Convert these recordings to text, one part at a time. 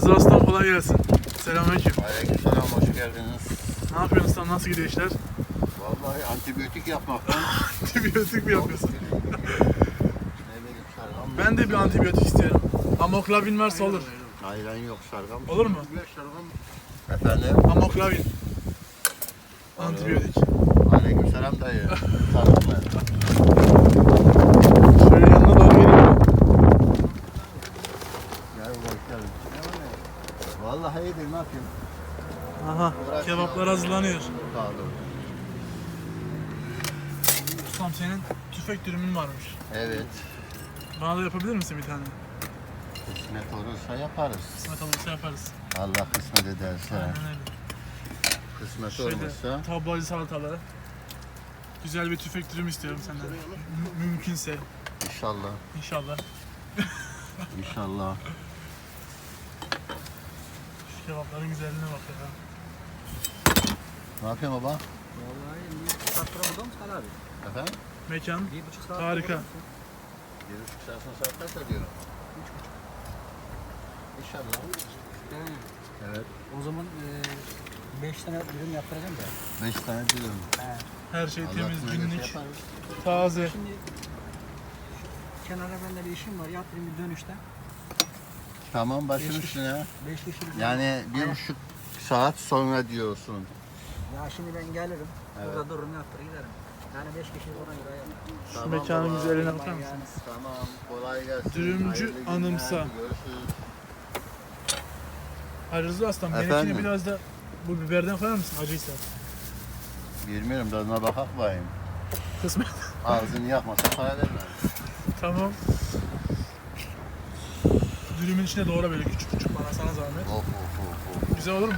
Rıza Aslan kolay gelsin. Selamünaleyküm. Aleykümselam hoş geldiniz. Ne yapıyorsun usta? Nasıl gidiyor işler? Vallahi antibiyotik yapmaktan Antibiyotik mi yapıyorsun? Ben de bir antibiyotik istiyorum. Amoklavin varsa olur. Ayran yok şalgam. Olur mu? Yok şalgam. Efendim? Amoklavin. Antibiyotik. Aleykümselam dayı. Tanık mı? Şöyle yanına doğru geleyim mi? Gel hoş geldin. Vallahi iyidir ne yapayım? Aha. Kebaplar hazırlanıyor. Olun. Ustam senin tüfek dürümün varmış. Evet. Bana da yapabilir misin bir tane? Kısmet olursa yaparız. Kısmet olursa yaparız. Allah kısmet ederse. Aynen öyle. Kısmet Şöyle olmazsa. tablacı salatalı. Güzel bir tüfek dürüm istiyorum senden. Mü- mümkünse İnşallah. inşallah. İnşallah. Şu kebapların güzelliğine bak ya. Ne yapıyorsun baba? Vallahi bir saat sonra burada mısın Ali abi? Efendim? Mekan Bir buçuk saat Harika. Bir buçuk saat sonra saat kaç ediyor? İnşallah. He. Evet. O zaman e, beş tane ürün yaptıracağım da. Beş tane diyorum. He. her şey Allah temiz, günlük, yaparız. taze. Şimdi kenara bende bir işim var. Yaptırayım bir dönüşte. Tamam başın Beş- üstüne. Beş kişilik. Yani bir buçuk saat sonra diyorsun. Ya şimdi ben gelirim. Evet. Burada dururum yaptır giderim. Yani beş kişi ona göre. Şu Tamam güzelliğine bakar Yani mısın? Tamam kolay gelsin. Dürümcü Hayırlı günler, Anımsa. Görüşürüz. Hayır Aslan benimkine biraz da bu biberden koyar mısın acıysa? Bilmiyorum tadına bakak bayım. Kısmet. Ağzını yakmasa para vermem. tamam. Dürümün içine doğra böyle küçük küçük bana sana zahmet. Of of of of. Güzel olur mu?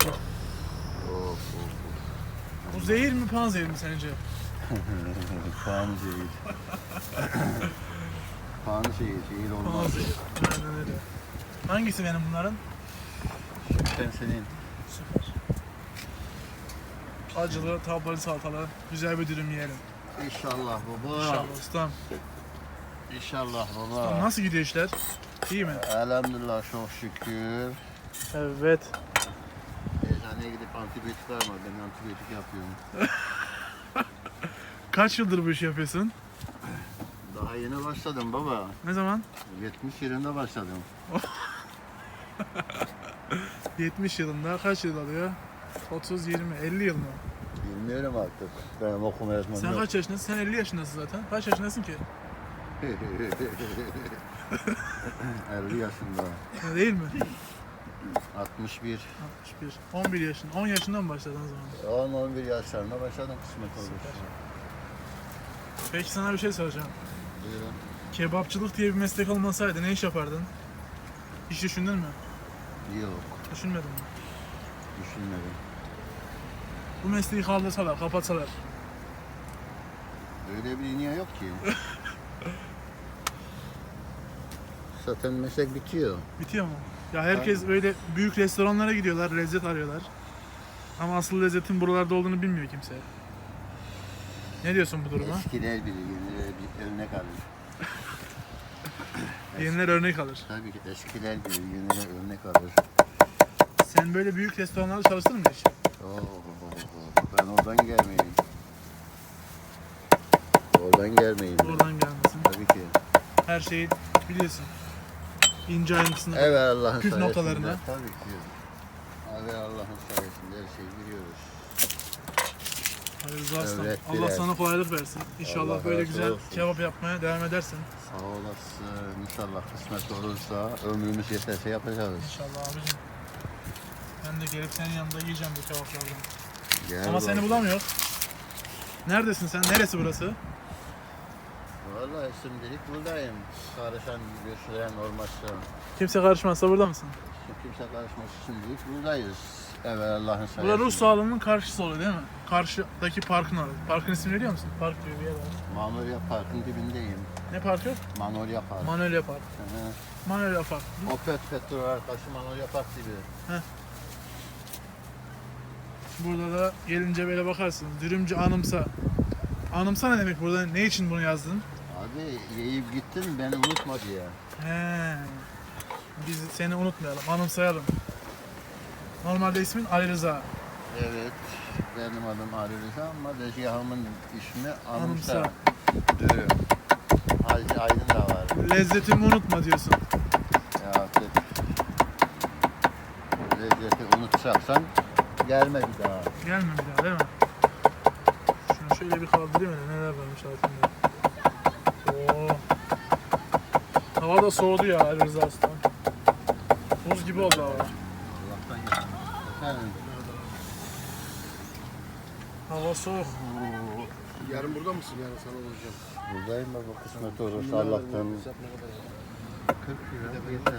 Of of Bu zehir mi panzehir mi sence? of. Kaan şehir. Olmaz. Panzehir. Aynen öyle. Hangisi benim bunların? Sen senin. Süper. Acılı, tablacı salatalı, güzel bir dürüm yiyelim. İnşallah baba. İnşallah ustam. İnşallah Ustam, baba. Nasıl gidiyor işler? İyi mi? Elhamdülillah çok şükür. Evet. Eczaneye gidip antibiyotik var mı? Ben antibiyotik yapıyorum. Kaç yıldır bu işi yapıyorsun? Daha yeni başladım baba. Ne zaman? 70 yılında başladım. 70 yılında kaç yıl alıyor? 30, 20, 50 yıl mı? Bilmiyorum artık. Benim okuma yazmam Sen yok. kaç yaşındasın? Sen 50 yaşındasın zaten. Kaç yaşındasın ki? 50 yaşında. Değil mi? 61. 61. 11 yaşında. 10 yaşından mı başladın o zaman? 10-11 yaşlarında başladım kısmet olursa. Peki sana bir şey soracağım. Buyurun. Kebapçılık diye bir meslek olmasaydı ne iş yapardın? Hiç düşündün mü? Yok. Düşünmedin mi? Düşünmedim. Bu mesleği kaldırsalar, kapatsalar. Öyle bir dünya yok ki. Zaten meslek bitiyor. Bitiyor mu? Ya herkes öyle büyük restoranlara gidiyorlar, lezzet arıyorlar. Ama asıl lezzetin buralarda olduğunu bilmiyor kimse. Ne diyorsun bu duruma? Eskiler bilir, yeniler bir örnek alır. Yeniler örnek alır. Tabii ki eskiler bilir, yeniler örnek alır. Sen böyle büyük restoranlarda çalıştın mı hiç? Oo, ben oradan gelmeyeyim. Oradan gelmeyeyim. Oradan gelmesin. Tabii ki. Her şeyi biliyorsun. İnce ayrıntısına. Evet Allah'ın Püf sayesinde. noktalarına. Tabii ki. Evet Allah'ın sayesinde her şeyi biliyoruz. Hayır Rıza Aslan. Öğrettiler. Allah sana kolaylık versin. İnşallah Allah böyle razı güzel olsun. kebap yapmaya devam edersin. Sağ olasın. İnşallah kısmet olursa ömrümüz yeterse yapacağız. İnşallah abicim. Ben de gelip senin yanında yiyeceğim bu kebaplardan. Gel Ama seni bulamıyor. Neredesin sen? Neresi burası? Vallahi şimdilik buradayım. Karışan, göçleyen olmazsa. Kimse karışmazsa burada mısın? Kimse karışmaz şimdilik buradayız. Evet Allah'ın sayesinde. Burada ruh sağlığının karşısı oluyor değil mi? Karşıdaki parkın orası. Parkın ismini biliyor musun? Park diye bir yer var. Manolya Park'ın dibindeyim. Ne parkı? Manolya Park. Manolya Park. Hı. Manolya Park. Opet petrol arkası Manolya Park gibi. Burada da gelince böyle bakarsınız. Dürümcü anımsa. Anımsa ne demek burada? Ne için bunu yazdın? Abi yiyip gittin beni unutma diye. He. Biz seni unutmayalım, anımsayalım. Normalde ismin Ali Rıza. Evet. Benim adım Ali Rıza ama Reziham'ın ismi Anımsa. Anımsa. Dürüm. Hacı Aydın da var. Lezzetimi unutma diyorsun. Ya artık lezzeti unutacaksan gelme bir daha. Gelme bir daha değil mi? Şunu şöyle bir kaldırayım hele neler varmış altında. Oo. Hava da soğudu ya Ali Rıza. Buz gibi oldu hava. Allah'tan. Efendim? Hava soğuk. Yarın burada mısın? Yarın sana olacağım. Buradayım baba kısmet olursa Allah'tan. 40 lira yeter.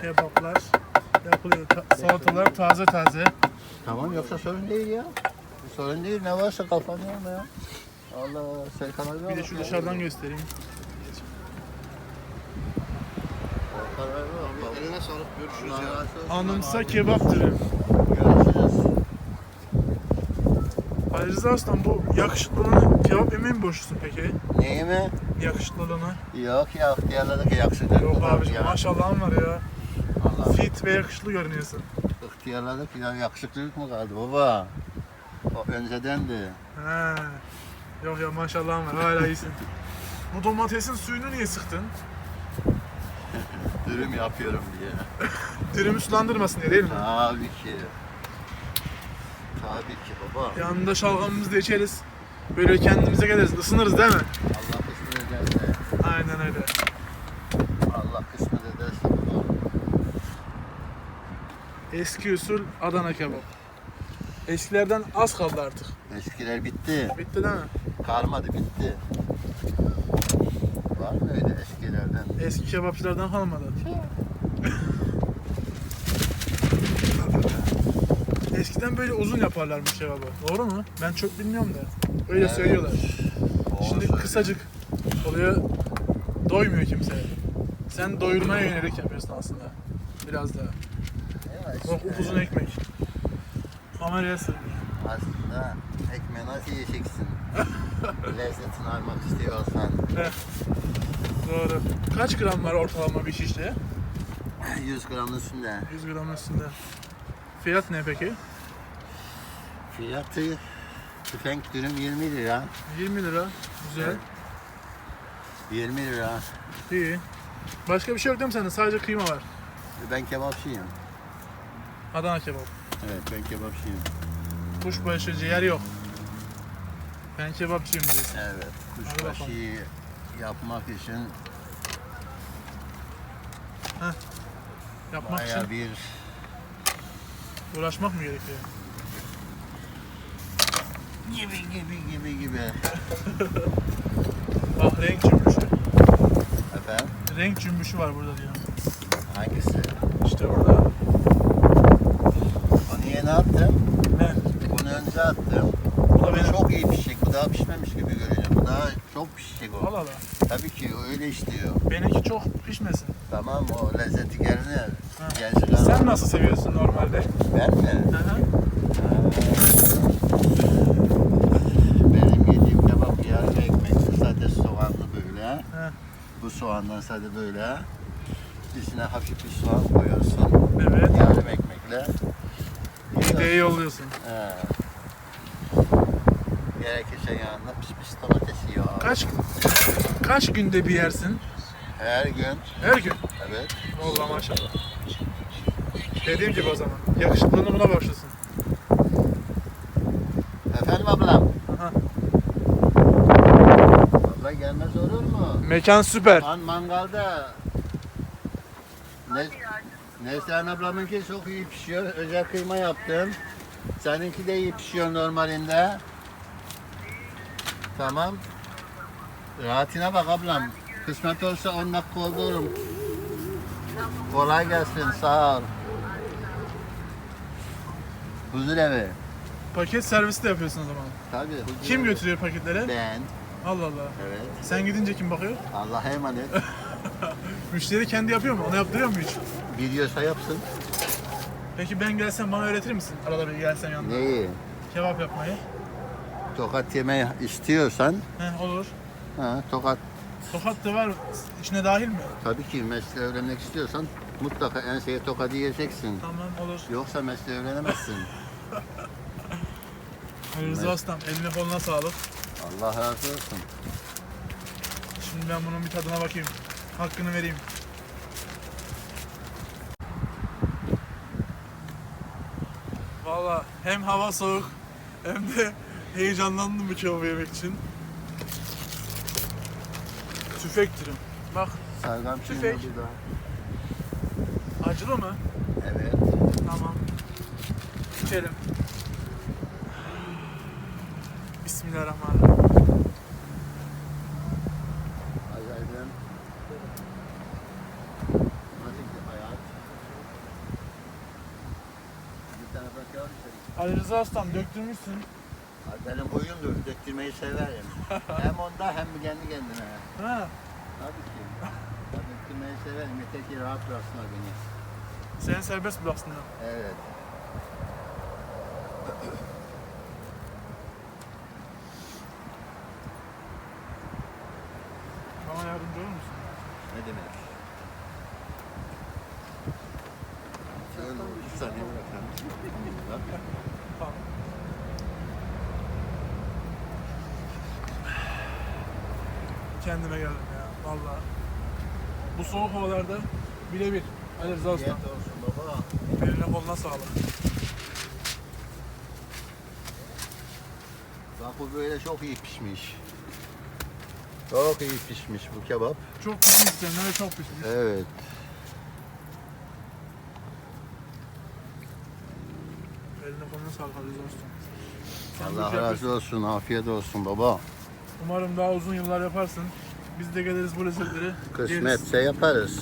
Kebaplar yapılıyor. Ta- salatalar taze taze. Tamam yoksa sorun değil ya. Sorun değil ne varsa kafanı yorma ya. Allah Serkan abi Bir de şu dışarıdan göstereyim. Eline sağlık. Görüşürüz ya. Anımsa kebaptır. Görüşürüz. Ali Rıza Usta bu yakışıklılığını kebap yemeği mi boşusun peki? Neyi mi? Yakışıklılığını. Yok ya ihtiyarladık yakışıklı. Yok abiciğim ya. maşallahın var ya. Allah Fit ve yakışıklı görünüyorsun. ihtiyarladık ya yakışıklılık mı kaldı baba? O öncedendi. He. Yok ya maşallahın var hala iyisin. Bu domatesin suyunu niye sıktın? Dürüm yapıyorum diye. Dürümü sulandırmasın diye değil mi? Tabii ki. Tabii ki baba. Yanında şalgamımızı da içeriz. Böyle kendimize geliriz, ısınırız değil mi? Allah kısmet ederse. Aynen öyle. Allah kısmet ederse baba. Eski usul Adana kebap. Eskilerden az kaldı artık. Eskiler bitti. Bitti değil mi? Kalmadı bitti. Var mı öyle eskilerden? Eski kebapçılardan kalmadı. Eskiden böyle uzun yaparlarmış kebabı. Doğru mu? Ben çok bilmiyorum da. Öyle Evet. söylüyorlar. Doğru Şimdi söylüyor. kısacık oluyor. Doymuyor kimse. Sen doyurmaya yönelik yapıyorsun aslında. Biraz daha. Bak işte, uzun ekmek. Kameraya sığ. Aslında ekmeği nasıl yiyeceksin? Lezzetini almak istiyorsan. Doğru. Kaç gram var ortalama bir şişte? 100 gramın üstünde. 100 gram üstünde. Fiyat ne peki? Fiyatı tüfek dürüm 20 lira. 20 lira. Güzel. Evet. 20 lira. İyi. Başka bir şey yok değil mi sende? Sadece kıyma var. Ben kebapçıyım. Adana kebap. Evet ben kebapçıyım. Kuşbaşı, ciğer yok. Ben kebapçıyım diyorsun. Evet. Kuşbaşı yapmak için Yapmak bayağı için bir uğraşmak mı gerekiyor? gibi gibi gibi gibi. Bak renk cümbüşü. Efendim? Renk cümbüşü var burada diyor. Hangisi? İşte burada. Onu yeni attım. Ne? Bunu önce attım. Bu da Bu benim. çok iyi pişecek. Bu daha pişmemiş gibi görünüyor. Bu daha çok pişecek o. Allah Allah. Tabii ki öyle istiyor. Benimki çok pişmesin. Tamam o lezzeti gelinir. Ha. Gençlik Sen nasıl seviyorsun normalde? Ben mi? Hı hı. Benim yediğim kebap yarım ekmek. Sade soğanlı böyle. He. Bu soğandan sade böyle. İçine hafif bir soğan koyuyorsun. Evet. Yarım ekmekle. Mideyi yolluyorsun. He. Gerekirse yanına pis pis domates yiyor. Kaç kaç günde bir yersin? Her gün. Her gün. Evet. Vallahi maşallah. Dediğim gibi o zaman. Yakışıklılığını buna başlasın. Efendim ablam. Aha. Abla gelmez olur mu? Mekan süper. Man mangalda ne, Neslihan ablamınki çok iyi pişiyor. Özel kıyma yaptım. Seninki de iyi pişiyor normalinde. Tamam. Rahatına bak ablam. Kısmet olsa 10 dakika. Kolay gelsin. Sağ ol. Huzur evi. Paket servisi de yapıyorsun o zaman. Tabii. huzur Kim evi. götürüyor paketleri? Ben. Allah Allah. Evet. Sen gidince kim bakıyor? Allah'a emanet. Müşteri kendi yapıyor mu? Onu yaptırıyor mu hiç? Gidiyorsa yapsın. Peki ben gelsem bana öğretir misin? Arada bir gelsem yanına. Neyi? Kebap yapmayı. Tokat yemeyi istiyorsan He olur. ha, tokat Tokat da var. İçine dahil mi? tabii ki mesleği öğrenmek istiyorsan mutlaka enseye tokadı yiyeceksin. Tamam olur. Yoksa mesleği öğrenemezsin. Ali Rıza Ustam eline koluna sağlık. Allah razı olsun. Şimdi ben bunun bir tadına bakayım. Hakkını vereyim. Valla hem hava soğuk hem de heyecanlandım bu kebabı yemek için. Tüfek dürüm. Bak şimdi Tüfek. burada. acılı mı? Evet. Tamam. İçelim. Bismillahirrahmanirrahim. Acayip. Nasıl gidiyor hayat? Bir tane bakıyor musun? Ali Rıza Ustam döktürmüşsün. Benim huyumdur, döktürmeyi severim. hem onda hem kendi kendine. Ha, Tabii ki. Döktürmeyi severim, yeter ki rahat bıraksınlar beni. seni serbest bıraksın ya. Evet. Bana yardımcı olur musun? Ne demek? Şöyle bir saniye bırakalım. Tamam. Kendime geldim ya vallahi. Bu soğuk havalarda birebir. Ali Rıza Ustam. Afiyet olsun baba. Eline koluna sağlık. Bak bu böyle çok iyi pişmiş. Çok iyi pişmiş bu kebap. Çok pişmiş seninle ve çok pişmiş. Evet. Eline koluna sağlık Ali Rıza. Sen bu Allah razı olsun, afiyet olsun baba. Umarım daha uzun yıllar yaparsın. Biz de geliriz bu lezzetleri. yeriz. Kısmetse yaparız.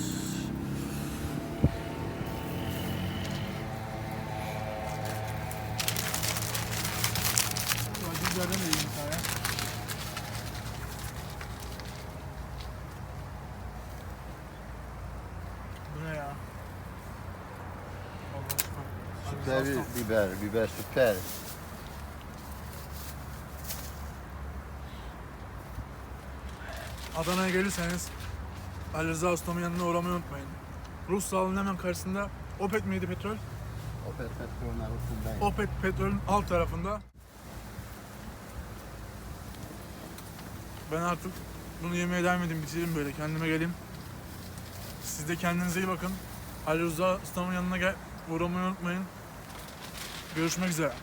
Şu acı biberden de yiyeyim bir tane. Bu ne ya? Allah süper. Biber, biber süper. Adana'ya gelirseniz Ali Rıza Ustam'ın yanına uğramayı unutmayın. Rus sahalının hemen karşısında Opet miydi petrol? Opet petrolün arasındayım. Opet petrolün alt tarafında. Ben artık bunu yemeye devam edeyim, bitireyim böyle kendime geleyim. Siz de kendinize iyi bakın. Ali Rıza Ustam'ın yanına gel, uğramayı unutmayın. Görüşmek üzere.